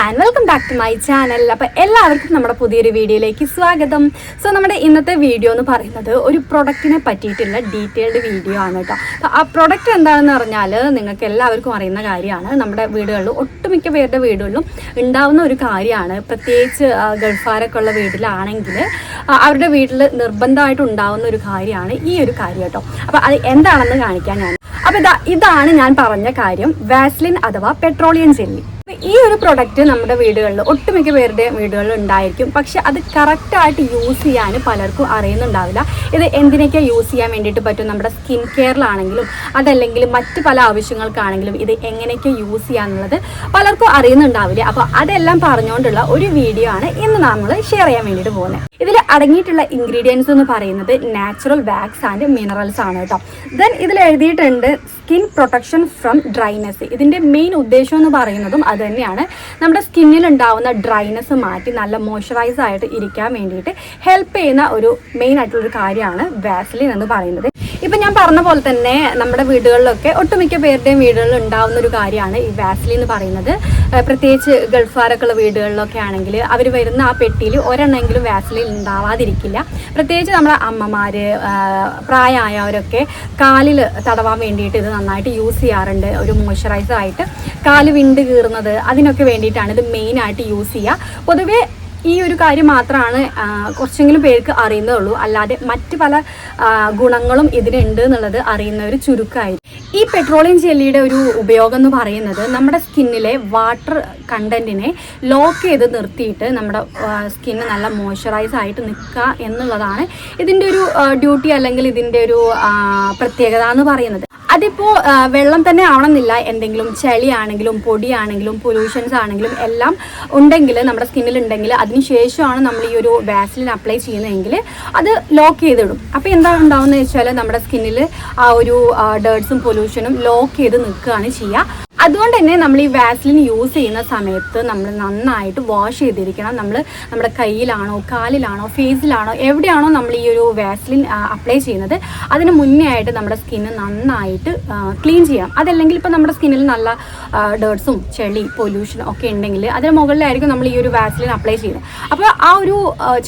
And welcome back to my channel അപ്പോൾ എല്ലാവർക്കും നമ്മുടെ പുതിയൊരു വീഡിയോയിലേക്ക് സ്വാഗതം. സോ നമ്മുടെ ഇന്നത്തെ വീഡിയോ എന്ന് പറയുന്നത് ഒരു പ്രൊഡക്റ്റിനെ പറ്റിയിട്ടുള്ള ഡീറ്റെയിൽഡ് വീഡിയോ ആണ് കേട്ടോ. അപ്പോൾ ആ പ്രൊഡക്റ്റ് എന്താണെന്ന് പറഞ്ഞാൽ നിങ്ങൾക്ക് എല്ലാവർക്കും അറിയുന്ന കാര്യമാണ്. നമ്മുടെ വീടുകളിലും ഒട്ടുമിക്ക പേരുടെ വീടുകളിലും ഉണ്ടാവുന്ന ഒരു കാര്യമാണ്. പ്രത്യേകിച്ച് ഗൾഫാരൊക്കെ ഉള്ള വീട്ടിലാണെങ്കിൽ അവരുടെ വീട്ടിൽ നിർബന്ധമായിട്ട് ഉണ്ടാവുന്ന ഒരു കാര്യമാണ് ഈ ഒരു കാര്യം കേട്ടോ. അപ്പോൾ അത് എന്താണെന്ന് കാണിക്കാൻ ഞാൻ അപ്പോൾ ഇതാ ഇതാണ് ഞാൻ പറഞ്ഞ കാര്യം. വാസ്ലിൻ അഥവാ പെട്രോളിയം ജെല്ലി ഈ ഒരു പ്രൊഡക്റ്റ് നമ്മുടെ വീടുകളിൽ ഒട്ടുമിക്ക പേരുടെ വീടുകളിൽ ഉണ്ടായിരിക്കും. പക്ഷെ അത് കറക്റ്റായിട്ട് യൂസ് ചെയ്യാൻ പലർക്കും അറിയുന്നുണ്ടാവില്ല. ഇത് എന്തിനൊക്കെ യൂസ് ചെയ്യാൻ വേണ്ടിയിട്ട് പറ്റും? നമ്മുടെ സ്കിൻ കെയറിലാണെങ്കിലും അതല്ലെങ്കിൽ മറ്റ് പല ആവശ്യങ്ങൾക്കാണെങ്കിലും ഇത് എങ്ങനെയൊക്കെ യൂസ് ചെയ്യാന്നുള്ളത് പലർക്കും അറിയുന്നുണ്ടാവില്ല. അപ്പോൾ അതെല്ലാം പറഞ്ഞുകൊണ്ടുള്ള ഒരു വീഡിയോ ആണ് ഇന്ന് നമ്മൾ ഷെയർ ചെയ്യാൻ വേണ്ടിയിട്ട് പോകുന്നത്. ഇതിൽ അടങ്ങിയിട്ടുള്ള ഇൻഗ്രീഡിയൻസ് എന്ന് പറയുന്നത് നാച്ചുറൽ വാക്സ് ആൻഡ് മിനറൽസ് ആണ് കേട്ടോ. ദെൻ ഇതിൽ എഴുതിയിട്ടുണ്ട് സ്കിൻ പ്രൊട്ടക്ഷൻ ഫ്രം ഡ്രൈനെസ് ഇതിന്റെ മെയിൻ ഉദ്ദേശം എന്ന് പറയുന്നതും അത് തന്നെയാണ്. നമ്മുടെ സ്കിന്നിൽ ഉണ്ടാവുന്ന ഡ്രൈനെസ് മാറ്റി നല്ല മോയ്സ്ചറൈസ് ആയിട്ട് ഇരിക്കാൻ വേണ്ടിയിട്ട് ഹെൽപ്പ് ചെയ്യുന്ന ഒരു മെയിൻ ആയിട്ടുള്ളൊരു കാര്യമാണ് വാസലിൻ എന്ന് പറയുന്നത്. ഇപ്പം ഞാൻ പറഞ്ഞ പോലെ തന്നെ നമ്മുടെ വീടുകളിലൊക്കെ ഒട്ടുമിക്ക പേരുടെയും വീടുകളിൽ ഉണ്ടാവുന്ന ഒരു കാര്യമാണ് ഈ വാസ്ലി എന്ന് പറയുന്നത്. പ്രത്യേകിച്ച് ഗൾഫാരൊക്കെ ഉള്ള വീടുകളിലൊക്കെ ആണെങ്കിൽ അവർ വരുന്ന ആ പെട്ടിയിൽ ഒരെണ്ണെങ്കിലും വാസ്ലി ഉണ്ടാവാതിരിക്കില്ല. പ്രത്യേകിച്ച് നമ്മുടെ അമ്മമാര് പ്രായമായവരൊക്കെ കാലിൽ തടവാൻ വേണ്ടിയിട്ട് ഇത് നന്നായിട്ട് യൂസ് ചെയ്യാറുണ്ട്. ഒരു മോയ്സ്ചറൈസർ ആയിട്ട് കാൽ വിണ്ട് കീറുന്നത് അതിനൊക്കെ വേണ്ടിയിട്ടാണ് ഇത് മെയിനായിട്ട് യൂസ് ചെയ്യുക. പൊതുവേ ഈ ഒരു കാര്യം മാത്രമാണ് കുറച്ചെങ്കിലും പേർക്ക് അറിയുന്നതുള്ളൂ അല്ലാതെ മറ്റ് പല ഗുണങ്ങളും ഇതിനുണ്ട് എന്നുള്ളത് അറിയുന്ന ഒരു ചുരുക്കമായിരിക്കും ഈ പെട്രോളിയം ജെല്ലിയുടെ ഒരു ഉപയോഗം എന്ന് പറയുന്നത് നമ്മുടെ സ്കിന്നിലെ വാട്ടർ കണ്ടന്റിനെ ലോക്ക് ചെയ്ത് നിർത്തിയിട്ട് നമ്മുടെ സ്കിന്ന് നല്ല മോയ്സ്ചറൈസ് ആയിട്ട് നിൽക്കുക എന്നുള്ളതാണ് ഇതിന്റെ ഒരു ഡ്യൂട്ടി അല്ലെങ്കിൽ ഇതിന്റെ ഒരു പ്രത്യേകത എന്ന് പറയുന്നത്. അതിപ്പോൾ വെള്ളം തന്നെ ആവണമെന്നില്ല. എന്തെങ്കിലും ചെളിയാണെങ്കിലും പൊടിയാണെങ്കിലും പൊല്യൂഷൻസ് ആണെങ്കിലും എല്ലാം ഉണ്ടെങ്കിൽ നമ്മുടെ സ്കിന്നിൽ ഉണ്ടെങ്കിൽ അതിനുശേഷമാണ് നമ്മൾ ഈ ഒരു വാസിലിൻ അപ്ലൈ ചെയ്യുന്നതെങ്കിൽ അത് ലോക്ക് ചെയ്തിടും. അപ്പോൾ എന്താ ഉണ്ടാവുന്നത് വെച്ചാൽ നമ്മുടെ സ്കിന്നിൽ ആ ഒരു ഡേർട്സും പൊല്യൂഷനും ലോക്ക് ചെയ്ത് നിൽക്കുകയാണ് ചെയ്യുക. അതുകൊണ്ട് തന്നെ നമ്മൾ ഈ വാസ്ലിൻ യൂസ് ചെയ്യുന്ന സമയത്ത് നമ്മൾ നന്നായിട്ട് വാഷ് ചെയ്തിരിക്കണം. നമ്മൾ നമ്മുടെ കയ്യിലാണോ കാലിലാണോ ഫേസിലാണോ എവിടെയാണോ നമ്മൾ ഈ ഒരു വാസ്ലിൻ അപ്ലൈ ചെയ്യുന്നത് അതിന് മുന്നേ ആയിട്ട് നമ്മുടെ സ്കിന്ന് നന്നായിട്ട് ക്ലീൻ ചെയ്യാം. അതല്ലെങ്കിൽ ഇപ്പോൾ നമ്മുടെ സ്കിന്നിൽ നല്ല ഡേർട്സും ചെളി പൊല്യൂഷൻ ഒക്കെ ഉണ്ടെങ്കിൽ അതിന് മുകളിലായിരിക്കും നമ്മൾ ഈ ഒരു വാസ്ലിൻ അപ്ലൈ ചെയ്യുന്നത്. അപ്പോൾ ആ ഒരു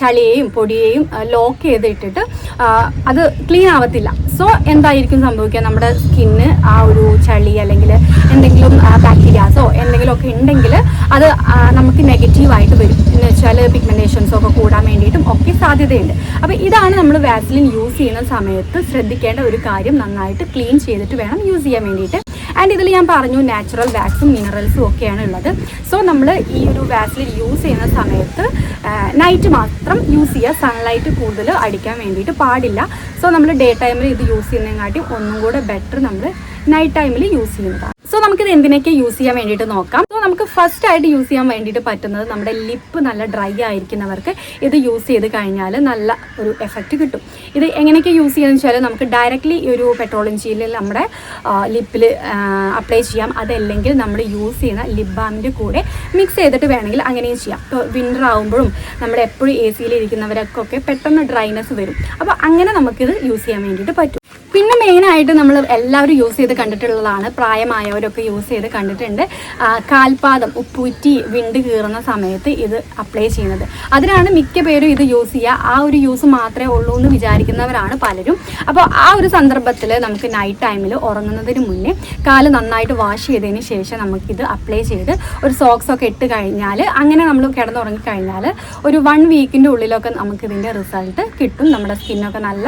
ചളിയെയും പൊടിയെയും ലോക്ക് ചെയ്തിട്ടിട്ട് അത് ക്ലീൻ ആവത്തില്ല. സോ എന്തായിരിക്കും സംഭവിക്കുക? നമ്മുടെ സ്കിന്ന് ആ ഒരു ചളി അല്ലെങ്കിൽ എന്തെങ്കിലും ബാക്ടീരിയാസോ എന്തെങ്കിലും ഒക്കെ ഉണ്ടെങ്കിൽ അത് നമുക്ക് നെഗറ്റീവായിട്ട് വരും. എന്ന് വെച്ചാൽ പിഗ്മെന്റേഷൻസ് ഒക്കെ കൂടാൻ വേണ്ടിയിട്ടും ഒക്കെ സാധ്യതയുണ്ട്. അപ്പോൾ ഇതാണ് നമ്മൾ വാസലിൻ യൂസ് ചെയ്യുന്ന സമയത്ത് ശ്രദ്ധിക്കേണ്ട ഒരു കാര്യം നന്നായിട്ട് ക്ലീൻ ചെയ്തിട്ട് വേണം യൂസ് ചെയ്യാൻ വേണ്ടിയിട്ട്. ആൻഡ് ഇതിൽ ഞാൻ പറഞ്ഞു നാച്ചുറൽ വാക്സും മിനറൽസും ഒക്കെയാണ് ഉള്ളത്. സോ നമ്മൾ ഈ ഒരു വാസലിൻ യൂസ് ചെയ്യുന്ന സമയത്ത് നൈറ്റ് മാത്രം യൂസ് ചെയ്യുക. സൺലൈറ്റ് കൂടുതൽ അടിക്കാൻ വേണ്ടിയിട്ട് പാടില്ല. സോ നമ്മൾ ഡേ ടൈമിൽ ഇത് യൂസ് ചെയ്യുന്നതിനെക്കാട്ടി ഒന്നും കൂടെ ബെറ്റർ നമ്മൾ നൈറ്റ് ടൈമിൽ യൂസ് ചെയ്യുന്നതാണ്. എന്തിനൊക്കെ യൂസ് ചെയ്യാൻ വേണ്ടിയിട്ട് നോക്കാം. സോ നമുക്ക് ഫസ്റ്റ് ആയിട്ട് യൂസ് ചെയ്യാൻ വേണ്ടിയിട്ട് പറ്റുന്നത് നമ്മുടെ ലിപ്പ് നല്ല ഡ്രൈ ആയിരിക്കുന്നവർക്ക് ഇത് യൂസ് ചെയ്ത് കഴിഞ്ഞാൽ നല്ല ഒരു എഫക്റ്റ് കിട്ടും. ഇത് എങ്ങനെയൊക്കെ യൂസ് ചെയ്യുന്നത് വെച്ചാൽ നമുക്ക് ഡയറക്റ്റ്ലി ഒരു പെട്രോളിയം ചീലിൽ നമ്മുടെ ലിപ്പിൽ അപ്ലൈ ചെയ്യാം. അതല്ലെങ്കിൽ നമ്മൾ യൂസ് ചെയ്യുന്ന ലിപ് ബാമിന്റെ കൂടെ മിക്സ് ചെയ്തിട്ട് വേണമെങ്കിൽ അങ്ങനെയും ചെയ്യാം. ഇപ്പോൾ വിന്റർ ആകുമ്പോഴും നമ്മുടെ എപ്പോഴും എ സിയിൽ ഇരിക്കുന്നവരൊക്കെ പെട്ടെന്ന് ഡ്രൈനെസ് വരും. അപ്പോൾ അങ്ങനെ നമുക്കിത് യൂസ് ചെയ്യാൻ വേണ്ടിയിട്ട് പറ്റും. പിന്നെ മെയിനായിട്ട് നമ്മൾ എല്ലാവരും യൂസ് ചെയ്ത് കണ്ടിട്ടുള്ളതാണ്. പ്രായമായവരൊക്കെ യൂസ് ചെയ്ത് കണ്ടിട്ടുണ്ട്. കാൽപാദം ഉപ്പൂറ്റി വിണ്ട് കീറുന്ന സമയത്ത് ഇത് അപ്ലൈ ചെയ്യുന്നത്. അതിനാണ് മിക്ക പേരും ഇത് യൂസ് ചെയ്യുക. ആ ഒരു യൂസ് മാത്രമേ ഉള്ളൂ എന്ന് വിചാരിക്കുന്നവരാണ് പലരും. അപ്പോൾ ആ ഒരു സന്ദർഭത്തിൽ നമുക്ക് നൈറ്റ് ടൈമിൽ ഉറങ്ങുന്നതിന് മുന്നേ കാൽ നന്നായിട്ട് വാഷ് ചെയ്തതിന് ശേഷം നമുക്കിത് അപ്ലൈ ചെയ്ത് ഒരു സോക്സ് ഒക്കെ ഇട്ട് കഴിഞ്ഞാൽ അങ്ങനെ നമ്മൾ കിടന്നുറങ്ങി കഴിഞ്ഞാൽ ഒരു വൺ വീക്കിന്റെ ഉള്ളിലൊക്കെ നമുക്കിതിന്റെ റിസൾട്ട് കിട്ടും. നമ്മുടെ സ്കിന്നൊക്കെ നല്ല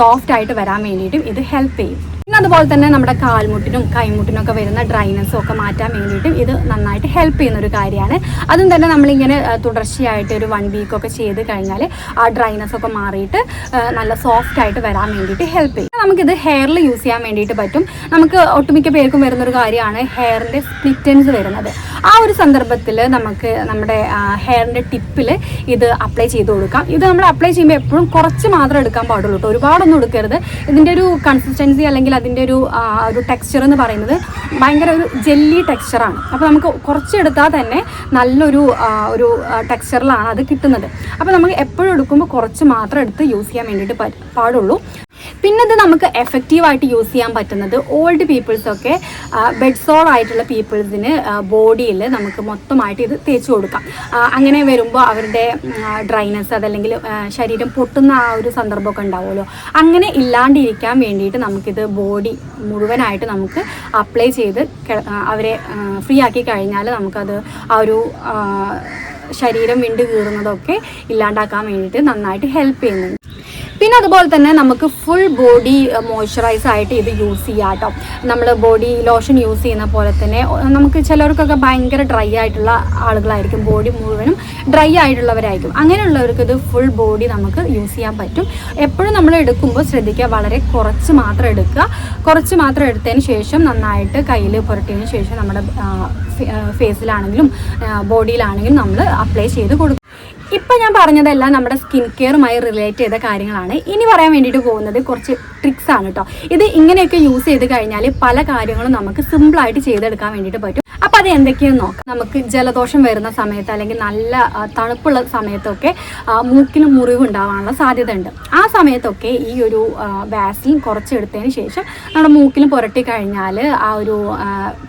സോഫ്റ്റ് ആയിട്ട് വരാൻ വേണ്ടിയിട്ടും ഇത് ഹെൽപ്പ് ചെയ്യും. പിന്നെ അതുപോലെ തന്നെ നമ്മുടെ കാൽമുട്ടിനും കൈമുട്ടിനും ഒക്കെ വരുന്ന ഡ്രൈനസ് ഒക്കെ മാറ്റാൻ വേണ്ടിയിട്ടും ഇത് നന്നായിട്ട് ഹെൽപ്പ് ചെയ്യുന്ന ഒരു കാര്യമാണ്. അതും തന്നെ നമ്മളിങ്ങനെ തുടർച്ചയായിട്ട് ഒരു വൺ വീക്കൊക്കെ ചെയ്ത് കഴിഞ്ഞാൽ ആ ഡ്രൈനസ് ഒക്കെ മാറിയിട്ട് നല്ല സോഫ്റ്റ് ആയിട്ട് വരാൻ വേണ്ടിയിട്ട് ഹെൽപ്പ് ചെയ്യും. നമുക്കിത് ഹെയറിൽ യൂസ് ചെയ്യാൻ വേണ്ടിയിട്ട് പറ്റും. നമുക്ക് ഒട്ടുമിക്ക പേർക്കും വരുന്നൊരു കാര്യമാണ് ഹെയറിന്റെ സ്പ്ലിറ്റൻസ് വരുന്നത്. ആ ഒരു സന്ദർഭത്തിൽ നമുക്ക് നമ്മുടെ ഹെയറിന്റെ ടിപ്പിൽ ഇത് അപ്ലൈ ചെയ്ത് കൊടുക്കാം. ഇത് നമ്മൾ അപ്ലൈ ചെയ്യുമ്പോൾ എപ്പോഴും കുറച്ച് മാത്രം എടുക്കാൻ പാടുള്ളൂ കേട്ടോ ഒരുപാടൊന്നും എടുക്കരുത്. ഇതിന്റെ ഒരു കൺസിസ്റ്റൻസി അല്ലെങ്കിൽ അതിന്റെ ഒരു ഒരു ടെക്സ്ചർ എന്ന് പറയുന്നത് ഭയങ്കര ഒരു ജെല്ലി ടെക്സ്ചറാണ് അപ്പോൾ നമുക്ക് കുറച്ച് എടുത്താൽ തന്നെ നല്ലൊരു ഒരു ടെക്സ്ചറിലാണ് അത് കിട്ടുന്നത്. അപ്പോൾ നമുക്ക് എപ്പോഴും എടുക്കുമ്പോൾ കുറച്ച് മാത്രം എടുത്ത് യൂസ് ചെയ്യാൻ വേണ്ടിയിട്ട് പാടുള്ളൂ. പിന്നെ ഇത് നമുക്ക് എഫക്റ്റീവായിട്ട് യൂസ് ചെയ്യാൻ പറ്റുന്നത് ഓൾഡ് പീപ്പിൾസൊക്കെ ബെഡ് സോർ ആയിട്ടുള്ള പീപ്പിൾസിന് ബോഡിയിൽ നമുക്ക് മൊത്തമായിട്ട് ഇത് തേച്ച് കൊടുക്കാം. അങ്ങനെ വരുമ്പോൾ അവരുടെ ഡ്രൈനെസ് അതല്ലെങ്കിൽ ശരീരം പൊട്ടുന്ന ആ ഒരു സന്ദർഭമൊക്കെ ഉണ്ടാവുമല്ലോ. അങ്ങനെ ഇല്ലാണ്ടിരിക്കാൻ വേണ്ടിയിട്ട് നമുക്കിത് ബോഡി മുഴുവനായിട്ട് നമുക്ക് അപ്ലൈ ചെയ്ത് അവരെ ഫ്രീ ആക്കി കഴിഞ്ഞാൽ നമുക്കത് ആ ഒരു ശരീരം വിണ്ട് കീറുന്നതൊക്കെ ഇല്ലാണ്ടാക്കാൻ വേണ്ടിയിട്ട് നന്നായിട്ട് ഹെൽപ്പ് ചെയ്യുന്നുണ്ട്. പിന്നെ അതുപോലെ തന്നെ നമുക്ക് ഫുൾ ബോഡി മോയ്സ്ചറൈസ് ആയിട്ട് ഇത് യൂസ് ചെയ്യാം കേട്ടോ. നമ്മൾ ബോഡി ലോഷൻ യൂസ് ചെയ്യുന്ന പോലെ തന്നെ നമുക്ക് ചിലർക്കൊക്കെ ഭയങ്കര ഡ്രൈ ആയിട്ടുള്ള ആളുകളായിരിക്കും ബോഡി മുഴുവനും ഡ്രൈ ആയിട്ടുള്ളവരായിരിക്കും. അങ്ങനെയുള്ളവർക്ക് ഇത് ഫുൾ ബോഡി നമുക്ക് യൂസ് ചെയ്യാൻ പറ്റും. എപ്പോഴും നമ്മൾ എടുക്കുമ്പോൾ ശ്രദ്ധിക്കുക വളരെ കുറച്ച് മാത്രം എടുക്കുക. കുറച്ച് മാത്രം എടുത്തതിന് ശേഷം നന്നായിട്ട് കയ്യിൽ പുരട്ടിയതിന് ശേഷം നമ്മുടെ ഫേസിലാണെങ്കിലും ബോഡിയിലാണെങ്കിലും നമ്മൾ അപ്ലൈ ചെയ്ത് കൊടുക്കും ഇപ്പം ഞാൻ പറഞ്ഞതെല്ലാം നമ്മുടെ സ്കിൻ കെയറുമായി റിലേറ്റ് ചെയ്ത കാര്യങ്ങളാണ്. ഇനി പറയാൻ വേണ്ടിയിട്ട് പോകുന്നത് കുറച്ച് ട്രിക്സ് ആണ് കേട്ടോ ഇത് ഇങ്ങനെയൊക്കെ യൂസ് ചെയ്ത് കഴിഞ്ഞാൽ പല കാര്യങ്ങളും നമുക്ക് സിമ്പിളായിട്ട് ചെയ്തെടുക്കാൻ വേണ്ടിയിട്ട് പറ്റും. അപ്പം അത് എന്തൊക്കെയാന്ന് നോക്കാം. നമുക്ക് ജലദോഷം വരുന്ന സമയത്ത് അല്ലെങ്കിൽ നല്ല തണുപ്പുള്ള സമയത്തൊക്കെ മൂക്കിന് മുറിവ് ഉണ്ടാവാനുള്ള സാധ്യത ഉണ്ട് ആ സമയത്തൊക്കെ ഈ ഒരു വാസിൽ കുറച്ചെടുത്തതിന് ശേഷം നമ്മുടെ മൂക്കിൽ പുരട്ടി കഴിഞ്ഞാൽ ആ ഒരു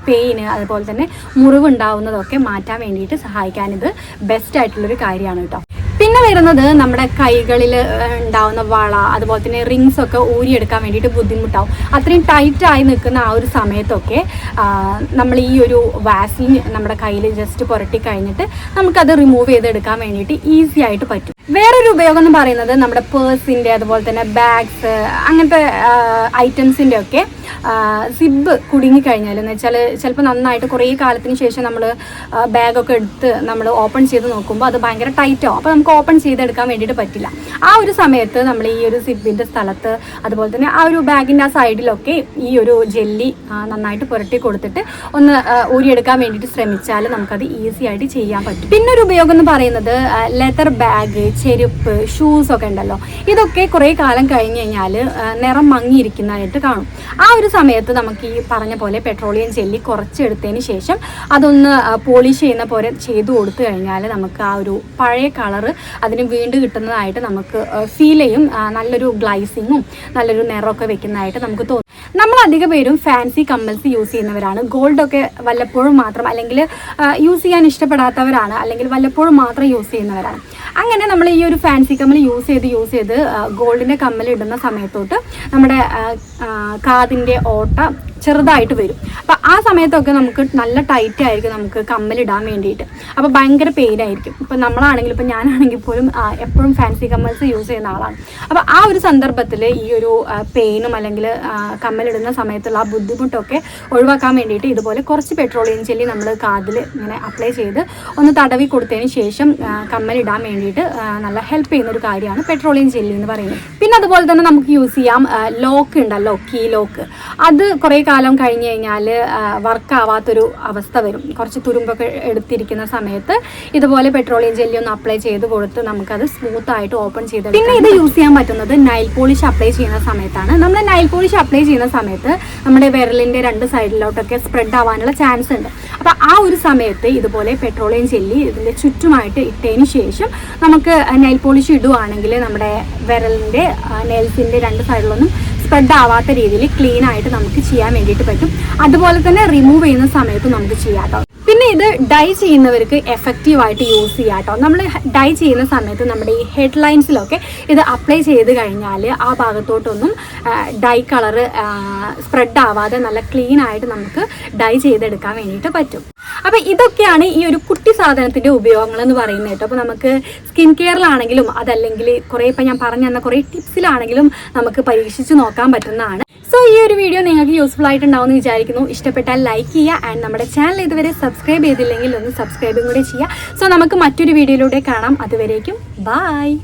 പെയിന് അതുപോലെ തന്നെ മുറിവ് ഉണ്ടാവുന്നതൊക്കെ മാറ്റാൻ വേണ്ടിയിട്ട് സഹായിക്കാൻ ഇത് ബെസ്റ്റ് ആയിട്ടുള്ളൊരു കാര്യമാണ് കേട്ടോ. പിന്നെ വരുന്നത് നമ്മുടെ കൈകളിൽ ഉണ്ടാവുന്ന വള അതുപോലെ തന്നെ റിങ്സ് ഒക്കെ ഊരിയെടുക്കാൻ വേണ്ടിയിട്ട് ബുദ്ധിമുട്ടാവും. അത്രയും ആയി നിൽക്കുന്ന ആ ഒരു സമയത്തൊക്കെ നമ്മൾ ഈ ഒരു വാസിൻ നമ്മുടെ കയ്യിൽ ജസ്റ്റ് പുരട്ടി കഴിഞ്ഞിട്ട് നമുക്കത് റിമൂവ് ചെയ്തെടുക്കാൻ വേണ്ടിയിട്ട് ഈസി ആയിട്ട് പറ്റും. വേറൊരു ഉപയോഗം എന്ന് പറയുന്നത് നമ്മുടെ പേഴ്സിന്റെ അതുപോലെ തന്നെ ബാഗ്സ് അങ്ങനത്തെ ഐറ്റംസിന്റെ ഒക്കെ സിബ് കുടുങ്ങിക്കഴിഞ്ഞാൽ എന്ന് വെച്ചാൽ ചിലപ്പോൾ നന്നായിട്ട് കുറേ കാലത്തിന് ശേഷം നമ്മൾ ബാഗൊക്കെ എടുത്ത് നമ്മൾ ഓപ്പൺ ചെയ്ത് നോക്കുമ്പോൾ അത് ഭയങ്കര ടൈറ്റാവും അപ്പോൾ നമുക്ക് ഓപ്പൺ ചെയ്തെടുക്കാൻ വേണ്ടിയിട്ട് പറ്റില്ല. ആ ഒരു സമയത്ത് നമ്മൾ ഈ ഒരു സിബിന്റെ സ്ഥലത്ത് അതുപോലെ തന്നെ ആ ഒരു ബാഗിന്റെ ആ സൈഡിലൊക്കെ ഈ ഒരു ജെല്ലി നന്നായിട്ട് പുരട്ടി കൊടുത്തിട്ട് ഒന്ന് ഊരിയെടുക്കാൻ വേണ്ടിയിട്ട് ശ്രമിച്ചാൽ നമുക്കത് ഈസി ആയിട്ട് ചെയ്യാൻ പറ്റും. പിന്നെ ഒരു ഉപയോഗം എന്ന് പറയുന്നത് ലെതർ ബാഗ് ചെരുപ്പ് ഷൂസ് ഒക്കെ ഉണ്ടല്ലോ. ഇതൊക്കെ കുറേ കാലം കഴിഞ്ഞ് കഴിഞ്ഞാൽ നിറം മങ്ങിയിരിക്കുന്നതായിട്ട് കാണും. ആ ഒരു സമയത്ത് നമുക്ക് ഈ പറഞ്ഞ പോലെ പെട്രോളിയം ചെല്ലി കുറച്ചെടുത്തതിന് ശേഷം അതൊന്ന് പോളിഷ് ചെയ്യുന്ന പോലെ ചെയ്തു കൊടുത്തു കഴിഞ്ഞാൽ നമുക്ക് ആ ഒരു പഴയ കളറ് അതിന് വീണ്ടും കിട്ടുന്നതായിട്ട് നമുക്ക് ഫീൽ ചെയ്യും. നല്ലൊരു ഗ്ലൈസിങ്ങും നല്ലൊരു നിറമൊക്കെ വെക്കുന്നതായിട്ട് നമുക്ക് തോന്നും. നമ്മൾ അധിക പേരും ഫാൻസി കമ്മൽസ് യൂസ് ചെയ്യുന്നവരാണ്. ഗോൾഡൊക്കെ വല്ലപ്പോഴും മാത്രം അല്ലെങ്കിൽ യൂസ് ചെയ്യാൻ ഇഷ്ടപ്പെടാത്തവരാണ് അല്ലെങ്കിൽ വല്ലപ്പോഴും മാത്രം യൂസ് ചെയ്യുന്നവരാണ്. അങ്ങനെ നമ്മൾ ഈ ഒരു ഫാൻസി കമ്മൽ യൂസ് ചെയ്ത് യൂസ് ചെയ്ത് ഗോൾഡിന്റെ കമ്മൽ ഇടുന്ന സമയത്തോട്ട് നമ്മുടെ കാതിന്റെ ഓട്ട ചെറുതായിട്ട് വരും. അപ്പോൾ ആ സമയത്തൊക്കെ നമുക്ക് നല്ല ടൈറ്റ് ആയിരിക്കും നമുക്ക് കമ്മലിടാൻ വേണ്ടിയിട്ട്. അപ്പോൾ ഭയങ്കര പെയിൻ ആയിരിക്കും ഇപ്പം നമ്മളാണെങ്കിൽ ഇപ്പം ഞാനാണെങ്കിൽ പോലും എപ്പോഴും ഫാൻസി കമ്മൽസ് യൂസ് ചെയ്യുന്ന ആളാണ്. അപ്പോൾ ആ ഒരു സന്ദർഭത്തിൽ ഈ ഒരു പെയിനും അല്ലെങ്കിൽ കമ്മലിടുന്ന സമയത്തുള്ള ആ ബുദ്ധിമുട്ടൊക്കെ ഒഴിവാക്കാൻ വേണ്ടിയിട്ട് ഇതുപോലെ കുറച്ച് പെട്രോളിയം ചെല്ലി നമ്മൾ കാതിൽ ഇങ്ങനെ അപ്ലൈ ചെയ്ത് ഒന്ന് തടവി കൊടുത്തതിന് ശേഷം കമ്മലിടാൻ വേണ്ടിയിട്ട് നല്ല ഹെൽപ്പ് ചെയ്യുന്ന ഒരു കാര്യമാണ് പെട്രോളിയം ജെല്ലി എന്ന് പറയുന്നത്. പിന്നെ അതുപോലെ തന്നെ നമുക്ക് യൂസ് ചെയ്യാം ലോക്ക് ഉണ്ടല്ലോ കീ ലോക്ക് അത് കുറേ കാലം കഴിഞ്ഞ് കഴിഞ്ഞാൽ വർക്ക് ആവാത്തൊരു അവസ്ഥ വരും. കുറച്ച് തുരുമ്പൊക്കെ എടുത്തിരിക്കുന്ന സമയത്ത് ഇതുപോലെ പെട്രോളിയം ജെല്ലി ഒന്ന് അപ്ലൈ ചെയ്ത് കൊടുത്ത് നമുക്കത് സ്മൂത്ത് ആയിട്ട് ഓപ്പൺ ചെയ്ത് പിന്നെ ഇത് യൂസ് ചെയ്യാൻ പറ്റുന്നത് നൈൽ പോളിഷ് അപ്ലൈ ചെയ്യുന്ന സമയത്താണ്. നമ്മൾ നൈൽ പോളിഷ് അപ്ലൈ ചെയ്യുന്ന സമയത്ത് നമ്മുടെ വിരലിന്റെ രണ്ട് സൈഡിലോട്ടൊക്കെ സ്പ്രെഡ് ആവാനുള്ള ചാൻസ് ഉണ്ട്. അപ്പോൾ ആ ഒരു സമയത്ത് ഇതുപോലെ പെട്രോളിയം ജെല്ലി ഇതിന്റെ ചുറ്റുമായിട്ട് ഇട്ടതിന് ശേഷം നമുക്ക് നെയിൽ പോളിഷ് ഇടുവാണെങ്കിൽ നമ്മുടെ വിരലിന്റെ നെയിൽസിന്റെ രണ്ട് സൈഡിലൊന്നും സ്പ്രെഡ് ആവാത്ത രീതിയിൽ ക്ലീൻ ആയിട്ട് നമുക്ക് ചെയ്യാൻ വേണ്ടിയിട്ട് പറ്റും. അതുപോലെ തന്നെ റിമൂവ് ചെയ്യുന്ന സമയത്ത് നമുക്ക് ചെയ്യാം പിന്നെ ഇത് ഡൈ ചെയ്യുന്നവർക്ക് എഫക്റ്റീവ് ആയിട്ട് യൂസ് ചെയ്യാം കേട്ടോ നമ്മൾ ഡൈ ചെയ്യുന്ന സമയത്ത് നമ്മുടെ ഈ ഹെഡ് ലൈൻസിലൊക്കെ ഇത് അപ്ലൈ ചെയ്ത് കഴിഞ്ഞാൽ ആ ഭാഗത്തോട്ടൊന്നും ഡൈ കളർ സ്പ്രെഡ് ആവാതെ നല്ല ക്ലീൻ ആയിട്ട് നമുക്ക് ഡൈ ചെയ്തെടുക്കാൻ വേണ്ടിയിട്ട് പറ്റും. അപ്പോൾ ഇതൊക്കെയാണ് ഈ ഒരു കുട്ടി സാധനത്തിന്റെ ഉപയോഗങ്ങൾ എന്ന് പറയുന്നത് കേട്ടോ. അപ്പോൾ നമുക്ക് സ്കിൻ കെയറിലാണെങ്കിലും അതല്ലെങ്കിൽ കുറേ ഇപ്പം ഞാൻ പറഞ്ഞു തന്ന കുറേ ടിപ്സിലാണെങ്കിലും നമുക്ക് പരീക്ഷിച്ച് നോക്കാൻ പറ്റുന്നതാണ്. സോ ഈ ഒരു വീഡിയോ നിങ്ങൾക്ക് യൂസ്ഫുൾ ആയിട്ടുണ്ടാവും എന്ന് വിചാരിക്കുന്നു. ഇഷ്ടപ്പെട്ടാൽ ലൈക്ക് ചെയ്യുക ആൻഡ് നമ്മുടെ ചാനൽ ഇതുവരെ സബ്സ്ക്രൈബ് ചെയ്തില്ലെങ്കിൽ ഒന്ന് സബ്സ്ക്രൈബും കൂടെ ചെയ്യുക. സോ നമുക്ക് മറ്റൊരു വീഡിയോയിലൂടെ കാണാം. അതുവരേക്കും ബൈ